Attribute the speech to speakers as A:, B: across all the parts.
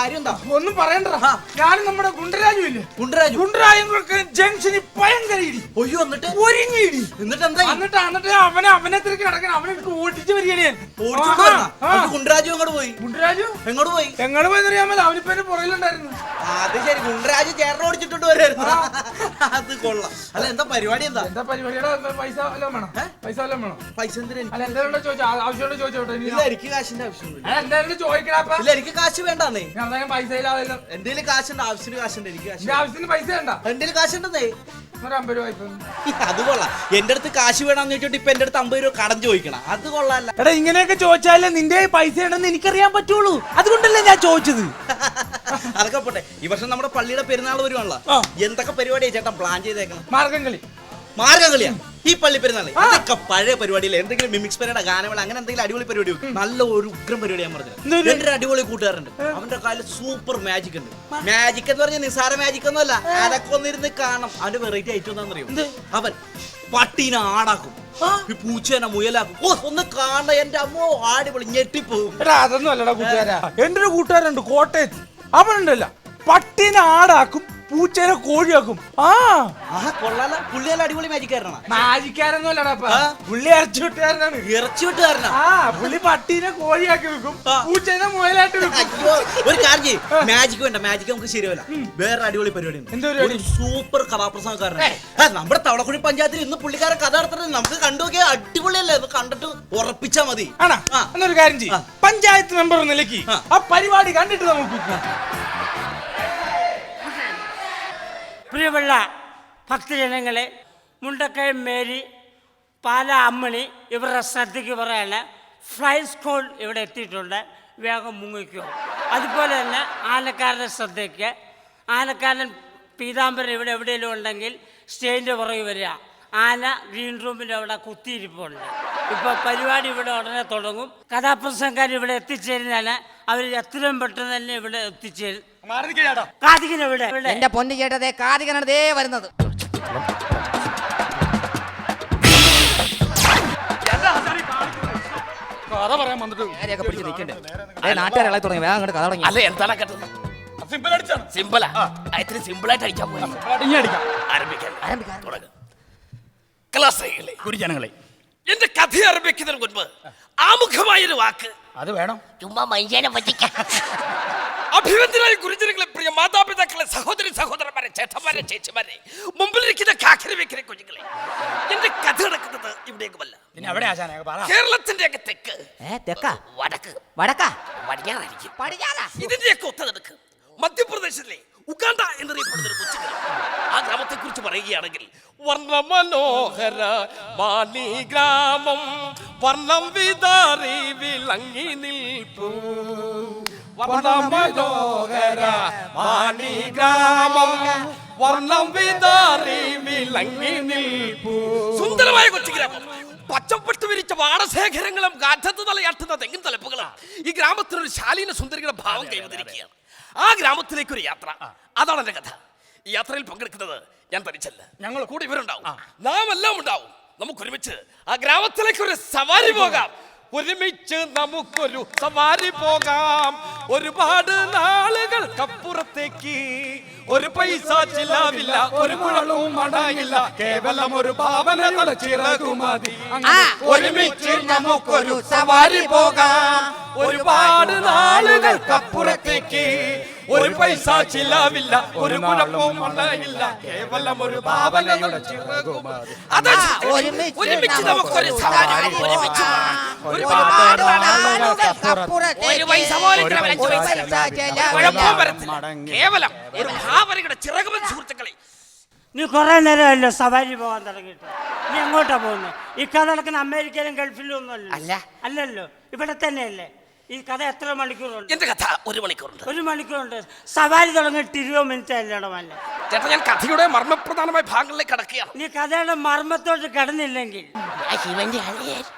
A: കാര്യം എന്താ
B: ഒന്നും പറയണ്ട. ഞാനും നമ്മുടെ ഗുണ്ടരാജു ഇല്ലേ? ഗുണ്ടരാജു. ജംഗ്ഷനിൽ ഭയങ്കര ഇടി.
A: ഒയ്യോ എന്നിട്ട്?
B: ഒരുങ്ങി ഇടി.
A: എന്നിട്ട് എന്താ
B: എന്നിട്ട് എന്നിട്ട് അവനെ അവനെ തിരക്കി നടക്കണം. അവനെ എടുത്ത് ഓടിച്ചു വരികയാണ്
A: കുണ്ടരാജു അങ്ങോട്ട് പോയി.
B: ഗുണ്ടരാജു?
A: എങ്ങോട്ട് പോയി?
B: എങ്ങനെ പോയെന്നറിയാമല്ലോ അവനിപ്പോ എന്റെ പുറകിലുണ്ടായിരുന്നു.
A: അത് ശരി. ഗുണ്ടരാജു ചേട്ടൻ ഓടിച്ചിട്ടുണ്ട് വരുമായിരുന്നു അത് കൊള്ളാം. അല്ല എന്താ പരിപാടി എന്താ?
B: എന്താ പരിപാടിയുടെ പൈസ വല്ലതും വേണം? പൈസ വല്ലതും വേണം?
A: പൈസ എന്തിനാ?
B: അല്ല എന്തായാലും ചോദിച്ചോ? ആവശ്യമുണ്ടോ ചോദിച്ചോട്ടെ
A: ഇല്ല എനിക്ക് കാശിന്റെ
B: ആവശ്യമില്ല എന്തായാലും ചോദിക്കണപ്പ
A: ഇല്ല എനിക്ക് കാശ് വേണ്ടെന്നേ.
B: പൈസ ഇല്ലാതെ
A: എന്റെ കാശുണ്ട് ആവശ്യത്തിന് കാശുണ്ട് എനിക്ക് കാശ്
B: ആവശ്യത്തിന് പൈസ വേണ്ട.
A: എന്തെങ്കിലും കാശുണ്ടെന്നേ.
B: അമ്പത് രൂപ ഇപ്പൊ.
A: അത് കൊള്ളാം. എന്റെ അടുത്ത് കാശ് വേണമെന്ന് ചോദിച്ചോട്ട് ഇപ്പൊ എന്റെ അടുത്ത് അമ്പത് രൂപ കടം ചോദിക്കണം. അത് കൊള്ളാല്ല.
B: എടാ ഇങ്ങനെയൊക്കെ ചോദിച്ചാലേ നിന്റെ പൈസ ഉണ്ടെന്ന് എനിക്കറിയാൻ പറ്റുള്ളൂ. അതുകൊണ്ടല്ലേ ഞാൻ ചോദിച്ചത്.
A: അതൊക്കെ പോട്ടെ. ഈ വർഷം നമ്മുടെ പള്ളിയുടെ പെരുന്നാൾ വരുവാണല്ലോ. എന്തൊക്കെ പരിപാടിയാ ചേട്ടൻ പ്ലാൻ ചെയ്തേക്കണം?
B: മാർഗം കളി
A: മാർഗംകളിയാ. ഈ പള്ളി പെരുന്നാൾ. അതൊക്കെ പഴയ പരിപാടിയില്ല? എന്തെങ്കിലും മിമിക്സ് പരിപാടി ഗാനമേള അങ്ങനെ എന്തെങ്കിലും അടിപൊളി പരിപാടി വെക്കും. നല്ല ഒരു ഉഗ്രം പരിപാടി ഞാൻ പറഞ്ഞത് എന്റെ ഒരു അടിപൊളി കൂട്ടുകാരുണ്ട്. അവന്റെ കാലിൽ സൂപ്പർ മാജിക് ഉണ്ട്. മാജിക് എന്ന് പറഞ്ഞാൽ നിസാര മാജിക് ഒന്നുമല്ല. അതൊക്കെ ഒന്നിരുന്ന് കാണണം. അവന്റെ വെറൈറ്റി ഐറ്റം എന്താണെന്നറിയോ? അവൻ പട്ടീനെ ആടാക്കും. ഈ പൂച്ചേനെ മുയലാക്കും. ഓ ഒന്ന് കാണണം. എന്റെ അമ്മോ ആടിപൊളി ഞെട്ടിപ്പോവും.
B: അതൊന്നും അല്ലടാ കൂട്ടുകാരാ. എന്റെ ഒരു കൂട്ടുകാരുണ്ട് കോട്ടയത്ത്. അവനുണ്ടല്ല. പട്ടീനെ ആടാക്കും. പൂച്ചേനെ കോഴിയാക്കും. ആ.
A: ആ കൊള്ളാല. പുള്ളിയല്ല അടിപൊളി മാജിക്കാരനാണ്
B: മാജിക്കാരൊന്നും അല്ലടാ
A: ആ?
B: പുള്ളി ഇറച്ചി വിട്ടുകാരനാണ്
A: ഇറച്ചി വിട്ടുകാരനാ.
B: ആ പുള്ളി പട്ടീനെ കോഴിയാക്കി വെക്കും. പൂച്ചേനെ മുയലായിട്ട് വെക്കും.
A: അയ്യോ ഒരു കാര്യം ചെയ്യും. മാജിക് വേണ്ട. മാജിക് നമുക്ക് ശരിയല്ല വേറെ അടിപൊളി പരിപാടി
B: എന്ത് പരിപാടി?
A: ഒരു സൂപ്പർ കഥാപ്രസംഗക്കാരനാണ്. ആ, നമ്മുടെ തവളക്കുഴി പഞ്ചായത്തിൽ ഇന്ന് പുള്ളിക്കാരെ കഥ നടത്തുന്നത് നമുക്ക് കണ്ടു നോക്കിയാൽ അടിപൊളിയല്ലേ? ഇത് കണ്ടിട്ട് ഉറപ്പിച്ചാ മതി.
B: ആണാ?
A: ആ.
B: എന്നൊരു കാര്യം ചെയ്യും.
A: ആ.
B: പഞ്ചായത്ത് മെമ്പർ നിലയ്ക്ക്
A: ആ.
B: ആ പരിപാടി കണ്ടിട്ട് നമുക്ക്
C: പ്രിയമുള്ള ഭക്തജനങ്ങളെ മുണ്ടക്കയം മേരി പാല അമ്മണി ഇവരുടെ ശ്രദ്ധയ്ക്ക് പറയാണ് ഫ്ലൈ സ്കൂൾ ഇവിടെ എത്തിയിട്ടുണ്ട്. വേഗം മുങ്ങിക്കോ. അതുപോലെ തന്നെ ആനക്കാരന്റെ ശ്രദ്ധയ്ക്ക് ആനക്കാരൻ പീതാംബരൻ ഇവിടെ എവിടെയെങ്കിലും ഉണ്ടെങ്കിൽ സ്റ്റേജിന്റെ പുറകെ വരിക. ആന ഗ്രീൻ റൂമിന്റെ അവിടെ കുത്തിയിരിപ്പുണ്ട്. ഇപ്പോൾ പരിപാടി ഇവിടെ ഉടനെ തുടങ്ങും. കഥാപ്രസംഗക്കാർ ഇവിടെ എത്തിച്ചേരുന്നതാണ്. അവർ എത്രയും പെട്ടെന്ന് തന്നെ ഇവിടെ എത്തിച്ചേരും. എവിടെ?
D: എന്റെ പൊന്നു ചേട്ടതെ കാർത്തികനാണ് ദേ വരുന്നത്
B: കഥ പറയാൻ വന്നിട്ട്
D: നേരെയൊക്കെ പിടിച്ച് നിൽക്കണ്ടേ? അതേ നാട്ടുകാരെ ഇളകി തുടങ്ങി. വേഗം അങ്ങോട്ട് കഥ തുടങ്ങി.
E: അല്ല എന്താണ് കേട്ടത്
B: സിമ്പിൾ അടിച്ചാണ്.
E: സിമ്പിളാ ഇത്തിരി സിമ്പിളായിട്ട് അടിക്കാൻ പോയി
B: ഇനി അടിക്കാം.
E: ആരംഭിക്കാൻ
D: ആരംഭിക്കാം.
E: തുടങ്ങ്.
B: ഗുരുജനങ്ങളെ.
E: എന്റെ കഥ ആരംഭിക്കുന്നതിന് മുൻപ് ആമുഖമായൊരു വാക്ക്
B: അത് വേണം.
E: ചുമ്മാ മൈജാനെ പറ്റിക്കാൻ അഭിവന്ദനായ ഗുരുജനങ്ങളെ പ്രിയ മാതാപിതാക്കളെ സഹോദരി സഹോദരന്മാരെ ചേട്ടന്മാരെ ചേച്ചിമാരെ മുമ്പിലിരിക്കുന്ന കാക്കര വെക്കരെ കുഞ്ഞുങ്ങളെ. എന്റെ കഥ നടക്കുന്നത് ഇവിടേക്കുമല്ല.
B: പിന്നെ ആശാനെ പറ.
E: കേരളത്തിന്റെ ഒക്കെ തെക്ക്
D: ഏ തെക്ക?
E: വടക്ക്.
D: വടക്ക?
E: പടിഞ്ഞാറായിരിക്കും
D: പടിഞ്ഞാറ?
E: ഇതിന്റെയൊക്കെ ഒത്തനെടുക്ക് മധ്യപ്രദേശിലെ ഉഗാണ്ട എന്നറിയപ്പെടുന്ന ഒരു കൊച്ചു ആ ഗ്രാമത്തെ കുറിച്ച് പറയുകയാണെങ്കിൽ വർണമനോഹര മാലി ഗ്രാമം വർണം വിതാറി വിളങ്ങി നിൽപ്പൂ. വർണമനോഹര മാലി ഗ്രാമം വർണം വിതാറി വിളങ്ങി നിൽപ്പൂ. സുന്ദരമായ കൊച്ചു ഗ്രാമം. പച്ചപ്പെട്ട് വിരിച്ച വാടശേഖരങ്ങളും ഗാഠത്ത് തലയാട്ടുന്ന തെങ്ങിൻ തലപ്പുകളും ഈ ഗ്രാമത്തിനൊരു ശാലീന സുന്ദരിയുടെ ഭാവം കൈവന്നിരിക്കുകയാണ്. ആ ഗ്രാമത്തിലേക്ക് ഒരു യാത്ര അതാണ് എന്റെ കഥ. ഈ യാത്രയിൽ പങ്കെടുക്കുന്നത് ഞാൻ തനിച്ചല്ല. ഞങ്ങൾ കൂടെ ഇവരുണ്ടാവും. നാം എല്ലാം ഉണ്ടാവും. നമുക്ക് ഒരുമിച്ച് ആ ഗ്രാമത്തിലേക്ക് ഒരു സവാരി പോകാം. ഒരുമിച്ച് നമുക്കൊരു സവാരി പോകാം. ഒരുപാട് നാളുകൾക്കപ്പുറത്തേക്ക് ഒരു പൈസ ചിലവില്ല ഒരു കുഴലവും മടങ്ങില്ല. കേവലം ഒരു ഭാവനയുടെ ചിറകുമതി ഒരുമിച്ച് നമുക്കൊരു സവാരി പോകാം. ഒരുപാട് നാളുകൾക്കപ്പുറത്തേക്ക് ഒരു പൈസ ചിലവില്ല ഒരു കുഴപ്പവും ഉണ്ടായില്ല. കേവലം ഒരു ഭാവന.
D: ഒരുമിച്ച്
E: നമുക്കൊരു കേവലം ഒരു ഭാവനയുടെ ചിറകുമൻ സുഹൃത്തുക്കളെ.
C: നീ കുറെ നേരമല്ലോ സവാരി പോകാൻ തുടങ്ങിയിട്ട്? നീ എങ്ങോട്ടാ പോകുന്നത് ഈ കഥ നടക്കുന്ന അമേരിക്കയിലും ഗൾഫിലും ഒന്നും
E: അല്ല.
C: അല്ല. അല്ലല്ലോ. ഇവിടെ തന്നെയല്ലേ? ഈ കഥ എത്ര മണിക്കൂറുണ്ട്?
E: എന്റെ കഥ ഒരു മണിക്കൂറുണ്ട്.
C: ഒരു മണിക്കൂറുണ്ട്. സവാരി തുടങ്ങിയിട്ട് ഇരുപത് മിനിറ്റ് അല്ലടമല്ല
E: ചേട്ടാ ഞാൻ കഥയുടെ മർമ്മപ്രധാനമായ ഭാഗങ്ങളിലേക്ക് കടക്കുകയാണ്.
C: നീ കഥയുടെ മർമ്മത്തോട്ട് കടന്നില്ലെങ്കിൽ
E: ശിവന്റെ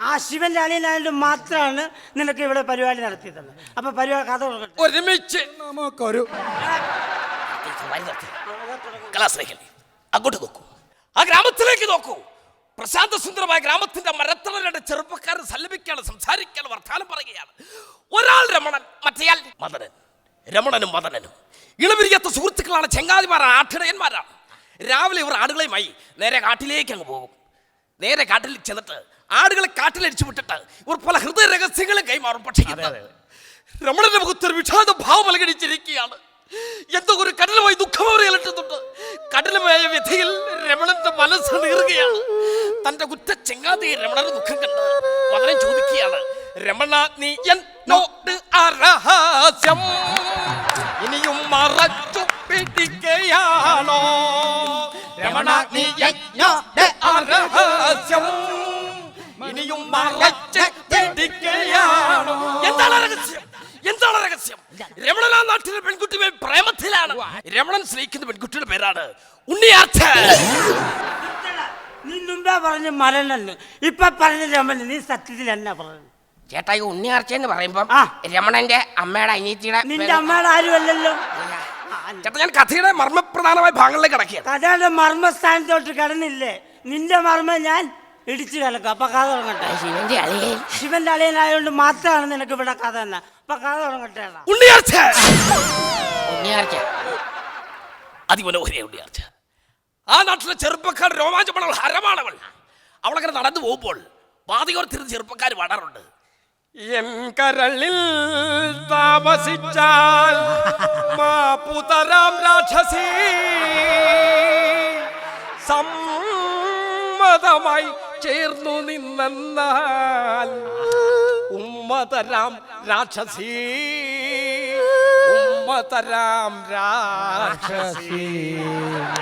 C: ആ ശിവന്റെ അളിയനായിട്ട് മാത്രമാണ് നിനക്ക് ഇവിടെ പരിപാടി നടത്തി തന്നത് അപ്പൊ പരിപാടി കഥ
E: ഒരുമിച്ച്.
B: നമുക്കൊരു
E: അങ്ങോട്ട് നോക്കൂ. ആ ഗ്രാമത്തിലേക്ക് നോക്കൂ. പ്രശാന്ത സുന്ദരമായ ഗ്രാമത്തിന്റെ മരത്തണരുടെ ചെറുപ്പക്കാരൻ സല്ലപിക്കുകയാണ് സംസാരിക്കുകയാണ് വർത്താനം പറയുകയാണ്. ഒരാൾ രമണൻ മറ്റേയാൾ മദനൻ. രമണനും മദനനും. ഇളവിരിയാത്ത സുഹൃത്തുക്കളാണ് ചെങ്ങാതിമാരാണ് ആട്ടിടയന്മാരാണ്. രാവിലെ ഇവർ ആടുകളെയുമായി നേരെ കാട്ടിലേക്ക് അങ്ങ് പോകും. നേരെ കാട്ടിൽ ചെന്നിട്ട് ആടുകളെ കാട്ടിലടിച്ചു വിട്ടിട്ട് ഇവർ പല ഹൃദയ രഹസ്യങ്ങളും കൈമാറും. പക്ഷേ രമണന്റെ മുഖത്തൊരു വിഷാദ ഭാവം അലകടിച്ചിരിക്കുകയാണ് എന്തോ ഒരു കടലുമായി ദുഃഖം അവരെ അലട്ടുന്നുണ്ട്. കടലുമായ വ്യഥയിൽ രമണന്റെ മനസ്സ് നീറുകയാണ്. തന്റെ കുറ്റ ചെങ്ങാതി രമണന്റെ ദുഃഖം കണ്ട് വളരെ ചോദിക്കുകയാണ്. രമണ നീ ഇനിയും മറച്ചു പിടിക്കുകയാണോ രമണ നീ എന്നോട് ഇനിയും മറച്ചു പിടിക്കുകയാണോ എന്താണ് രഹസ്യം? രമണൻ ആ നാട്ടിലെ പെൺകുട്ടിയെ പ്രേമത്തിലാണ്. രമണൻ സ്നേഹിക്കുന്ന പെൺകുട്ടിയുടെ പേരാണ് ഉണ്ണിയാർച്ച
C: നീ മുമ്പേ പറഞ്ഞ് മരണന്ന് ഇപ്പൊ പറഞ്ഞ രമണൻ നീ സത്യത്തിൽ എന്നാ പറഞ്ഞു?
F: ചേട്ടാ ഈ ഉണ്ണിയാർച്ച എന്ന് പറയുമ്പോ
C: ആ.
F: രമണന്റെ അമ്മയുടെ അനിയത്തിയുടെ
C: നിന്റെ അമ്മയുടെ ആരുമല്ലല്ലോ?
E: ചേട്ടാ ഞാൻ കഥയുടെ മർമ്മപ്രധാനമായ ഭാഗങ്ങളിലേക്ക് കിടക്കുക
C: കഥയുടെ മർമ്മസ്ഥാനത്തോട്ട് കടന്നില്ലേ? നിന്റെ മർമ്മം ഞാൻ ഇടിച്ചു കലക്കും. അപ്പൊ കഥ തുടങ്ങട്ടെ.
F: ശിവന്റെ അളിയൻ
C: ശിവന്റെ അളിയനായതുകൊണ്ട് മാത്രമാണ് നിനക്ക് ഇവിടെ കഥ തന്നെ അപ്പൊ കഥ തുടങ്ങട്ടെ.
E: ഉണ്ണിയാർച്ച!
F: ഉണ്ണിയാർച്ച.
E: അതിമനോഹരിയ ഉണ്ണിയാർച്ച. ആ നാട്ടിലെ ചെറുപ്പക്കാർ രോമാഞ്ചമുള്ള ഹരമാണവൾ. അവളങ്ങനെ നടന്നു പോകുമ്പോൾ പാതിയോർത്തി ചെറുപ്പക്കാർ വളരുണ്ട് എൻ കരളിൽ താമസിച്ചാൽ മാപ്പുതരാം രാക്ഷസി. സമ്മതമായി ചേർന്നു നിന്നാൽ ഉമ്മതരാം രാക്ഷസി. ഉമ്മതരാം രാക്ഷസി.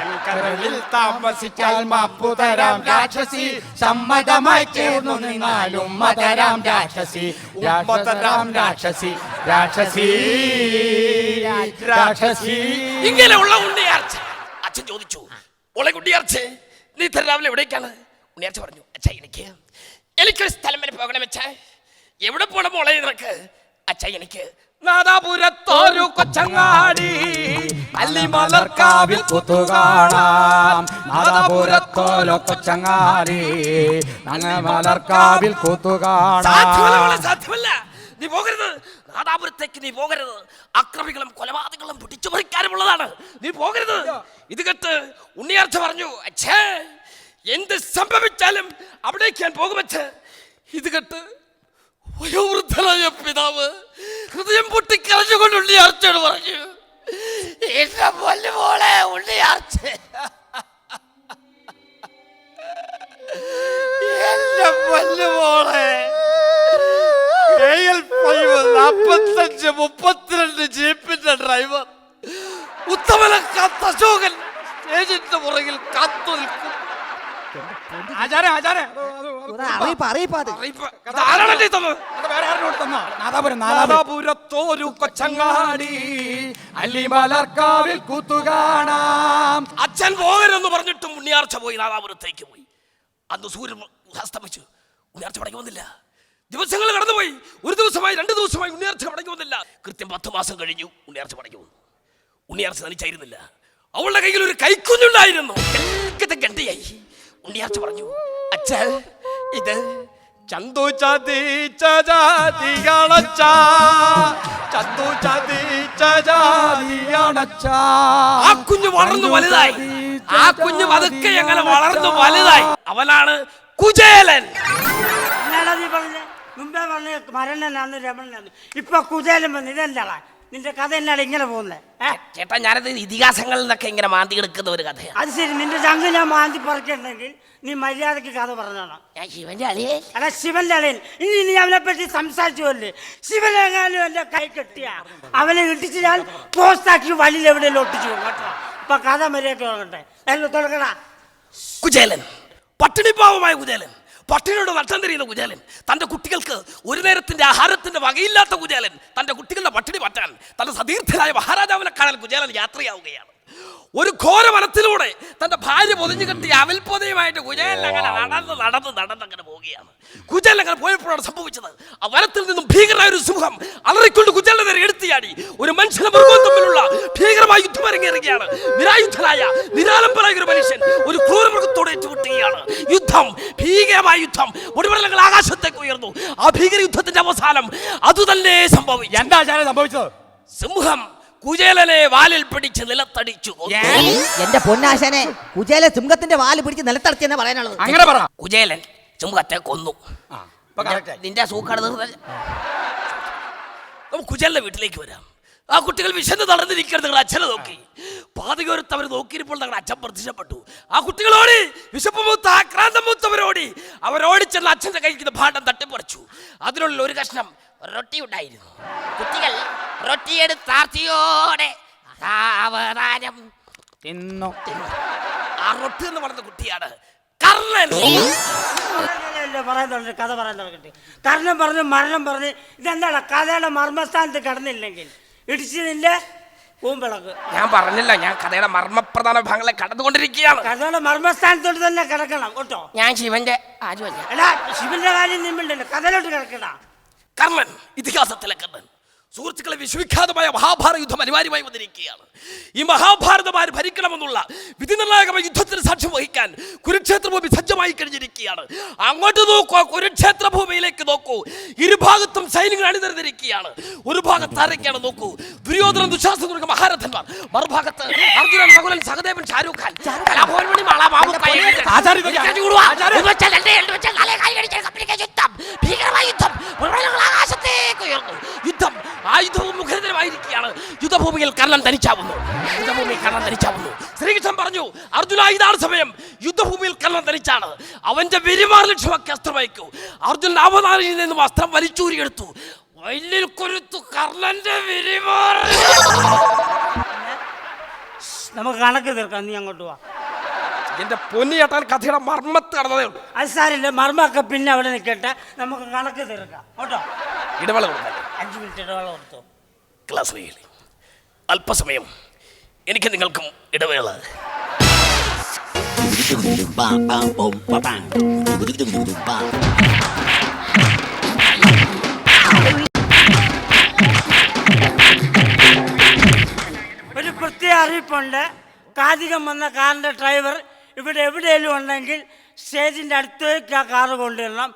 E: എൻ കരളിൽ താമസിച്ചാൽ
G: മാപ്പുതരാം രാക്ഷസി. സമ്മതമായി ചേർന്നു നിന്നാൽ ഉമ്മതരാം രാക്ഷസി. ഉമ്മതരാം രാക്ഷസി. രാക്ഷസി. രാക്ഷസി.
E: ഇങ്ങനെയുള്ള ഉണ്ണിയാർച്ച. അച്ഛൻ ചോദിച്ചു മോളെ കുട്ടിയാർച്ചേ നീ ഇത്ര രാവിലെ എവിടേക്കാണ്? ഉണ്ണിയാർച്ച പറഞ്ഞു അച്ഛാ എനിക്ക് എനിക്കൊരു സ്ഥലം വരെ പോകണം അച്ഛാ. എവിടെ പോണം മോളെ നിനക്ക്? അച്ഛാ എനിക്ക് നാദാപുരത്തോരു കൊച്ചങ്ങാടി
G: അല്ലിമലർക്കാവിൽ കൂത്തുകാണാം. നാദാപുരത്തോലോ കൊച്ചങ്ങാരി മലർക്കാവിൽ
E: സാധ്യമല്ല
G: കൂത്തുകാണാം
E: സാധ്യമല്ല. നീ പോകരുത്. നാദാപുരത്തേക്ക് നീ പോകരുത്. അക്രമികളും കൊലപാതകങ്ങളും പിടിച്ചു പറിക്കാനുമുള്ളതാണ് നീ പോകരുത്. ഇത് കേട്ട് ഉണ്ണിയാർച്ച പറഞ്ഞു അച്ഛേ എന്ത് സംഭവിച്ചാലും അവിടേക്ക് ഞാൻ പോകുമച്ഛ ഇത് കേട്ട് വയോവൃദ്ധനായ പിതാവ് ഹൃദയം പൊട്ടി കരഞ്ഞുകൊണ്ട് ഉള്ളിയാർച്ചയോട് പറഞ്ഞു എന്റെ പൊന്നുമോളെ നാപ്പത്തഞ്ച് മുപ്പത്തിരണ്ട്
G: ആചാരെ ആചാരെ.
D: അറിയിപ്പ് അറിയിപ്പ് അത്.
E: അറിയിപ്പ്. ഇതാരാണല്ലേ ഈ തന്നത്?
G: നാദാപുരം നാദാപുരം.
E: നാദാപുരത്തോരു കൊച്ചങ്ങാടി
G: അല്ലിമലർക്കാവിൽ കൂത്തുകാണാം.
E: അച്ഛൻ പോകരെന്ന് പറഞ്ഞിട്ടും ഉണ്ണിയാർച്ച പോയി നാദാപുരത്തേക്ക് പോയി. അന്ന് സൂര്യൻ അസ്തമിച്ചു. ഉണ്ണിയാർച്ച പടങ്ങി വന്നില്ല. ദിവസങ്ങൾ കടന്നുപോയി. ഒരു ദിവസമായി രണ്ട് ദിവസമായി ഉണ്ണിയാർച്ച പടങ്ങി വന്നില്ല. കൃത്യം പത്ത് മാസം കഴിഞ്ഞു ഉണ്ണിയാർച്ച പടങ്ങി വന്നു. ഉണ്ണിയാർച്ച തനിച്ചായിരുന്നില്ല. അവളുടെ കയ്യിൽ ഒരു കൈക്കുഞ്ഞുണ്ടായിരുന്നു. കെൽക്കത്തെ ഗണ്ടിയായി ഉണ്ണിയാർച്ച പറഞ്ഞു അച്ഛൻ ഇത് ചന്തു ചതിച്ച ജാതികളച്ച ചന്തു ചതിച്ച ജാതികളച്ച ആ കുഞ്ഞ് വളർന്നു വലുതായി. ആ കുഞ്ഞ് പതുക്കെ അങ്ങനെ വളർന്നു വലുതായി. അവനാണ് കുചേലൻ.
C: മുമ്പേ പറഞ്ഞ മരണനാണ് രമണനാണ് ഇപ്പൊ കുചേലൻ വന്ന് ഇതെന്താടാ? നിന്റെ കഥ എന്നാണ് ഇങ്ങനെ പോകുന്നത്
F: ചേട്ടാ ഞാനത് ഇതിഹാസങ്ങളിൽ നിന്നൊക്കെ ഇങ്ങനെ മാന്തി എടുക്കുന്ന ഒരു കഥയാണ്
C: അത് ശരി നിന്റെ ചങ്ക് ഞാൻ മാന്തി പറിക്കണ്ടെങ്കിൽ നീ മര്യാദയ്ക്ക് കഥ പറഞ്ഞോണം
F: ഞാൻ ശിവന്റെ അളിയേ
C: അല്ല ശിവന്റെ അളിയൻ. ഇനി നീ അവനെ പറ്റി സംസാരിച്ചുവല്ലേ ശിവനെങ്ങാനും എന്റെ കൈ കെട്ടിയ അവനെ ഇട്ടിച്ച് ഞാൻ പോസ്റ്റാക്കി വഴിയിൽ എവിടെയെങ്കിലും ഒട്ടിച്ചു കേട്ടോ. ഇപ്പൊ കഥ മര്യാദയ്ക്ക് തുടങ്ങട്ടെ. തുടങ്ങടാ.
E: കുചേലൻ പട്ടിണിപ്പാവുമായ പാവമായ കുചേലൻ. പട്ടിണിയോട് നഷ്ടം തിരിയുന്ന കുചേലൻ തന്റെ കുട്ടികൾക്ക് ഒരു നേരത്തിന്റെ ആഹാരത്തിന്റെ വകയില്ലാത്ത കുചേലൻ തന്റെ കുട്ടികളുടെ പട്ടിണി പറ്റാൻ തന്റെ സതീർത്ഥനായ മഹാരാജാവിനെ കാണാൻ കുചേലൻ യാത്രയാവുകയാണ്. ഒരു ഘോര വനത്തിലൂടെ തന്റെ ഭാര്യ പൊതിഞ്ഞു കെട്ടി അവൽപ്പൊതയുമായിട്ട് കുചേലൻ അങ്ങനെ നടന്ന് നടന്ന് നടന്ന് അങ്ങനെ പോവുകയാണ്. കുചേലൻ അങ്ങനെ പോയപ്പോഴാണ് സംഭവിച്ചത്. ആ വനത്തിൽ നിന്നും ഭീകരമായ ഒരു സിംഹം അലറിക്കൊണ്ട് കുചേലനെ നേരെ എടുത്തിയാടി. ഒരു മനുഷ്യനും മൃഗവും തമ്മിലുള്ള ഭീകരമായ യുദ്ധം അരങ്ങേറുകയാണ്. നിരായുധനായ നിരാലംബനായ ഒരു മനുഷ്യൻ ഒരു ക്രൂരമൃഗത്തോട് ഏറ്റുമുട്ടുകയാണ്. യുദ്ധം ഭീകരമായ യുദ്ധം. ഒടിമടലങ്ങൾ ആകാശത്തേക്ക് ഉയർന്നു. ആ ഭീകര യുദ്ധത്തിന്റെ അവസാനം അതുതന്നെ സംഭവിച്ചു.
G: എന്താ ആചാര്യ സംഭവിച്ചത്?
E: സിംഹം കുചേലനെ വാലിൽ പിടിച്ച് നിലത്തടിച്ചു.
D: എന്റെ പൊന്നാശനെ കുചേല സിംഹത്തിന്റെ വാൽ പിടിച്ച് നിലത്തടച്ചെന്ന് പറയാനുള്ളത്.
G: അങ്ങനെ പറ.
E: കുചേലൻ സിംഹത്തെ കൊന്നു. നിന്റെ സൂക്കാട് കുജലിന്റെ വീട്ടിലേക്ക് വരാം. ആ കുട്ടികൾ വിശന്ന് നടന്നിരിക്കരുത് നിങ്ങൾ അച്ഛനെ നോക്കി. പാതകോരത്ത് അവർ നോക്കിയപ്പോൾ ഞങ്ങളുടെ അച്ഛൻ പ്രത്യക്ഷപ്പെട്ടു. ആ കുട്ടികളോടി വിശപ്പ് മൂത്ത ആക്രാന്തം മൂത്തവരോടി അവരോടി ചെന്ന് അച്ഛന്റെ കഴിക്കുന്ന ഭാണ്ഡം തട്ടിപ്പറിച്ചു. അതിനുള്ളിൽ ഒരു കഷ്ണം റൊട്ടി ഉണ്ടായിരുന്നു. കുട്ടികൾ റൊട്ടിയെടുത്താർത്തിയോടെ സാവധാനം
G: തിന്നു.
E: ആ റൊട്ടി എന്ന് പറഞ്ഞ കുട്ടിയാണ് കർണൻ.
C: പറയാൻ കഥ പറയാൻ തുടങ്ങട്ടെ കർണൻ പറഞ്ഞ് മരണം പറഞ്ഞ്. ഇതെന്താണ്? കഥയുടെ മർമ്മസ്ഥാനത്ത് കടന്നില്ലെങ്കിൽ. ഇടിച്ച് നിന്റെ പൂമ്പിളക്ക്
E: ഞാൻ പറഞ്ഞില്ല ഞാൻ കഥയുടെ മർമ്മപ്രധാന ഭാഗങ്ങളെ കടന്നുകൊണ്ടിരിക്കുകയാണ്.
C: കഥയുടെ മർമ്മസ്ഥാനത്തോട്ട് തന്നെ കിടക്കണം കേട്ടോ.
E: ഞാൻ ശിവന്റെ ആരുമല്ല
C: എടാ ശിവന്റെ കാര്യം നിമ്മിണ്ടല്ലോ കഥയിലോട്ട് കിടക്കണ
E: കർണൻ ഇതിഹാസത്തിലെ കർണൻ. സുഹൃത്തുക്കളെ വിശ്വവിഖ്യാതമായ മഹാഭാരത യുദ്ധം അനിവാര്യമായി വന്നിരിക്കുകയാണ്. ഈ മഹാഭാരതം ആര് ഭരിക്കണമെന്നുള്ള വിധിനിർണായകമായ യുദ്ധത്തിന് സാക്ഷ്യം വഹിക്കാൻ കുരുക്ഷേത്ര ഭൂമി സജ്ജമായി കഴിഞ്ഞിരിക്കുകയാണ്. അങ്ങോട്ട് നോക്കൂ കുരുക്ഷേത്ര ഭൂമിയിലേക്ക് നോക്കൂ. ഇരുഭാഗത്തും സൈനികർ അണിനിരന്നിരിക്കുകയാണ്. ഒരു ഭാഗത്ത് ആരൊക്കെയാണ് നോക്കൂ? ദുര്യോധനൻ ദുശാസന തുടങ്ങിയ മഹാരഥന്മാർ. മറുഭാഗത്ത് അർജുനൻ നകുലൻ സഹദേവൻ ഷാരൂഖ് ഖാൻ. മാള മാമു ആയുധവും മുഖരിതരമായിരിക്കുകയാണ് യുദ്ധഭൂമിയിൽ കർണൻ തനിച്ചാവുന്നു യുദ്ധഭൂമിയിൽ കർണൻ തനിച്ചാവുന്നു ശ്രീകൃഷ്ണൻ പറഞ്ഞു അർജുന ഇതാണ് സമയം. യുദ്ധഭൂമിയിൽ കർണൻ തനിച്ചാണ് അവന്റെ പെരുമാറ ലക്ഷ്യമൊക്കെ അസ്ത്രം വഹിക്കൂ അർജുന അവതാരിയിൽ നിന്നും അസ്ത്രം വലിച്ചൂരിയെടുത്തു. വയലിൽ കൊരുത്തു കർണന്റെ വിരിമാർ
C: നമുക്ക് കണക്ക് തീർക്കാം. നീ അങ്ങോട്ട് വാ.
H: എന്റെ പൊന്നിയേട്ടാൻ കഥയുടെ മർമ്മത്ത് കടന്നതേ ഉള്ളൂ.
C: അത് സാരില്ല മർമ്മൊക്കെ പിന്നെ അവിടെ നിൽക്കട്ടെ. നമുക്ക് കണക്ക് തീർക്കാം. കേട്ടോ?
E: ഇടവേള കൊടുക്കാൻ
C: അഞ്ച് മിനിറ്റ് ഇടവേള കൊടുത്തു.
E: ക്ലാസ് റീലി അല്പസമയം. എനിക്ക് നിങ്ങൾക്കും ഇടവേള.
C: ഒരു പ്രത്യേക അറിയിപ്പുണ്ട്. കാതികം വന്ന കാറിന്റെ ഡ്രൈവർ ഇവിടെ എവിടെയെങ്കിലും ഉണ്ടെങ്കിൽ സ്റ്റേജിന്റെ അടുത്തേക്ക് ആ കാറ് കൊണ്ടുവരണം.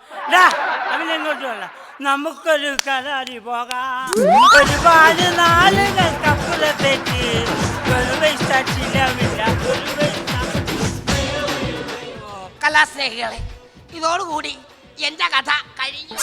C: അവനെങ്ങോട്ടും വേണ്ട നമുക്കൊരു കലാരി പോകാം. ഒരുപാട് ഒരു പൈസ
E: കലാസ്നേഹികളെ ഇതോടുകൂടി എന്റെ കഥ കഴിഞ്ഞു.